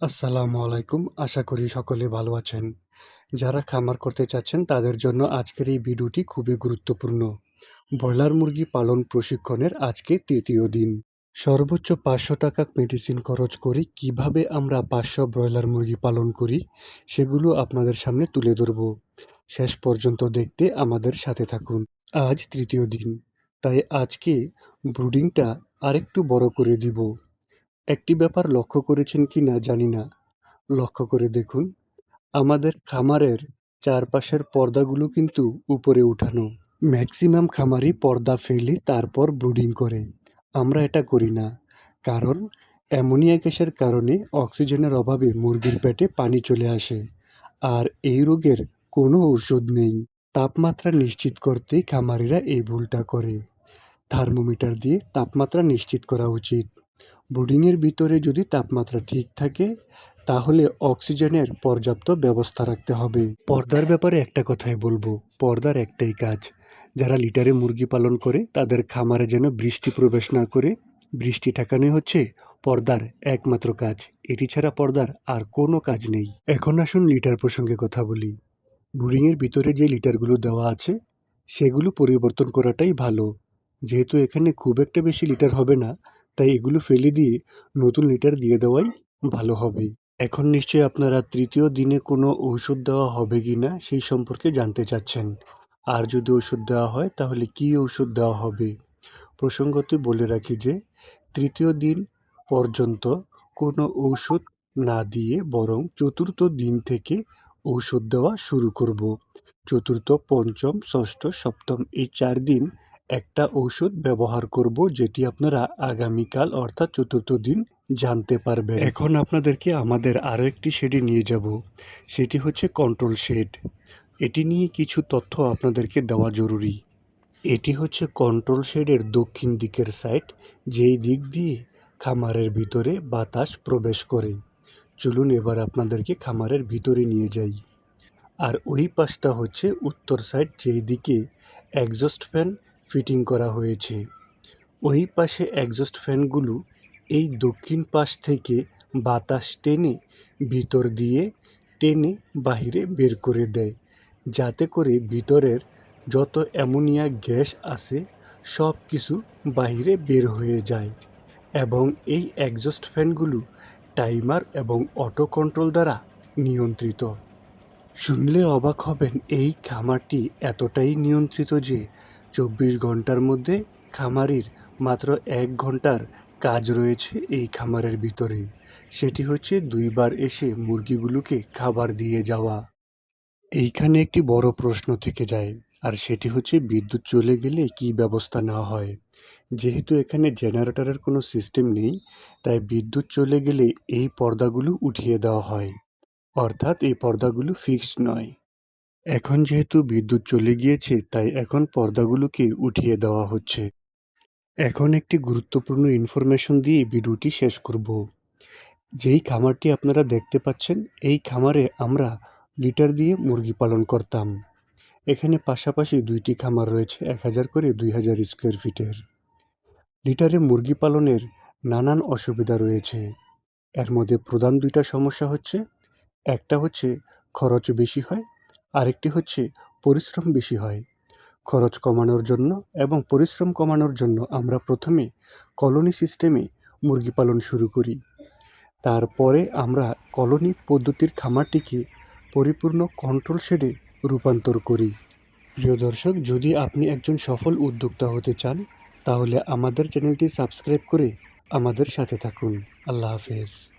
আসসালামু আলাইকুম। আশা করি সকলে ভালো আছেন। যারা খামার করতে চাচ্ছেন, তাদের জন্য আজকের এই ভিডিওটি খুবই গুরুত্বপূর্ণ। ব্রয়লার মুরগি পালন প্রশিক্ষণের আজকে তৃতীয় দিন। সর্বোচ্চ পাঁচশো টাকা মেডিসিন খরচ করে কীভাবে আমরা পাঁচশো ব্রয়লার মুরগি পালন করি, সেগুলো আপনাদের সামনে তুলে ধরব। শেষ পর্যন্ত দেখতে আমাদের সাথে থাকুন। আজ তৃতীয় দিন, তাই আজকে ব্রুডিংটা আরেকটু বড় করে দিব। একটি ব্যাপার লক্ষ্য করেছেন কি না জানি না। লক্ষ্য করে দেখুন, আমাদের খামারের চারপাশের পর্দাগুলো কিন্তু উপরে উঠানো। ম্যাক্সিমাম খামারি পর্দা ফেলে তারপর ব্রুডিং করে। আমরা এটা করি না, কারণ অ্যামোনিয়া গ্যাসের কারণে অক্সিজেনের অভাবে মুরগির পেটে পানি চলে আসে, আর এই রোগের কোনো ওষুধ নেই। তাপমাত্রা নিশ্চিত করতেই খামারিরা এই ভুলটা করে। থার্মোমিটার দিয়ে তাপমাত্রা নিশ্চিত করা উচিত। ব্রুডিংয়ের ভিতরে যদি তাপমাত্রা ঠিক থাকে, তাহলে অক্সিজেনের পর্যাপ্ত ব্যবস্থা রাখতে হবে। পর্দার ব্যাপারে একটা কথাই বলব। পর্দার একটাই কাজ। যারা লিটারে মুরগি পালন করে, তাদের খামারে যেন বৃষ্টি প্রবেশ না করে, বৃষ্টি ঠেকানোই হচ্ছে পর্দার একমাত্র কাজ। এটি ছাড়া পর্দার আর কোনো কাজ নেই। এখন আসুন লিটার প্রসঙ্গে কথা বলি। ব্রুডিংয়ের ভিতরে যে লিটারগুলো দেওয়া আছে, সেগুলো পরিবর্তন করাটাই ভালো। যেহেতু এখানে খুব একটা বেশি লিটার হবে না তাই এগুলো ফেলে দিয়ে নতুন লিটার দিয়ে দেওয়াই ভালো হবে। এখন নিশ্চয়ই আপনারা তৃতীয় দিনে কোনো ঔষধ দেওয়া হবে কি না সেই সম্পর্কে জানতে চাচ্ছেন। আর যদি ওষুধ দেওয়া হয়, তাহলে কী ওষুধ দেওয়া হবে? প্রসঙ্গতে বলে রাখি যে, তৃতীয় দিন পর্যন্ত কোনো ঔষধ না দিয়ে বরং চতুর্থ দিন থেকে ঔষধ দেওয়া শুরু করব। চতুর্থ, পঞ্চম, ষষ্ঠ, সপ্তম এই চার দিন একটা ঔষধ ব্যবহার করব যেটি আপনারা আগামীকাল অর্থাৎ চতুর্থ দিন জানতে পারবেন। এখন আপনাদেরকে আমাদের আরও একটি শেডে নিয়ে যাব। সেটি হচ্ছে কন্ট্রোল শেড এটি নিয়ে কিছু তথ্য আপনাদেরকে দেওয়া জরুরি। এটি হচ্ছে কন্ট্রোল শেডের দক্ষিণ দিকের সাইড যেই দিক দিয়ে খামারের ভিতরে বাতাস প্রবেশ করে। চলুন এবার আপনাদেরকে খামারের ভিতরে নিয়ে যাই। আর ওই পাশটা হচ্ছে উত্তর সাইড যেই দিকে একজস্ট ফ্যান ফিটিং করা হয়েছে। ওই পাশে একজস্ট ফ্যানগুলো এই দক্ষিণ পাশ থেকে বাতাস টেনে ভিতর দিয়ে টেনে বাহিরে বের করে দেয়। যাতে করে ভিতরের যত অ্যামোনিয়া গ্যাস আছে, সব কিছু বাহিরে বের হয়ে যায়। এবং এই একজস্ট ফ্যানগুলো টাইমার এবং অটো কন্ট্রোল দ্বারা নিয়ন্ত্রিত। শুনলে অবাক হবেন এই খামারটি এতটাই নিয়ন্ত্রিত যে চব্বিশ ঘণ্টার মধ্যে খামারির মাত্র এক ঘণ্টার কাজ রয়েছে এই খামারের ভিতরে। সেটি হচ্ছে দুইবার এসে মুরগিগুলোকে খাবার দিয়ে যাওয়া। এইখানে একটি বড় প্রশ্ন থেকে যায়, আর সেটি হচ্ছে বিদ্যুৎ চলে গেলে কি ব্যবস্থা নেওয়া হয়? যেহেতু এখানে জেনারেটরের কোনো সিস্টেম নেই, তাই বিদ্যুৎ চলে গেলে এই পর্দাগুলো উঠিয়ে দেওয়া হয়। অর্থাৎ এই পর্দাগুলো ফিক্সড নয়। এখন যেহেতু বিদ্যুৎ চলে গিয়েছে, তাই এখন পর্দাগুলোকে উঠিয়ে দেওয়া হচ্ছে। এখন একটি গুরুত্বপূর্ণ ইনফরমেশন দিয়ে ভিডিওটি শেষ করব। যেই খামারটি আপনারা দেখতে পাচ্ছেন, এই খামারে আমরা লিটার দিয়ে মুরগি পালন করতাম। এখানে পাশাপাশি দুইটি খামার রয়েছে, এক হাজার করে দুই হাজার স্কোয়ার ফিটের লিটারে মুরগি পালনের নানান অসুবিধা রয়েছে। এর মধ্যে প্রধান দুইটা সমস্যা হচ্ছে, একটা হচ্ছে খরচ বেশি হয় আরেকটি হচ্ছে পরিশ্রম বেশি হয়। খরচ কমানোর জন্য এবং পরিশ্রম কমানোর জন্য আমরা প্রথমে কলোনি সিস্টেমে মুরগি পালন শুরু করি। তারপরে আমরা কলোনি পদ্ধতির খামারটিকে পরিপূর্ণ কন্ট্রোল শেডে রূপান্তর করি। প্রিয় দর্শক, যদি আপনি একজন সফল উদ্যোক্তা হতে চান, তাহলে আমাদের চ্যানেলটি সাবস্ক্রাইব করে আমাদের সাথে থাকুন। আল্লাহ হাফেজ।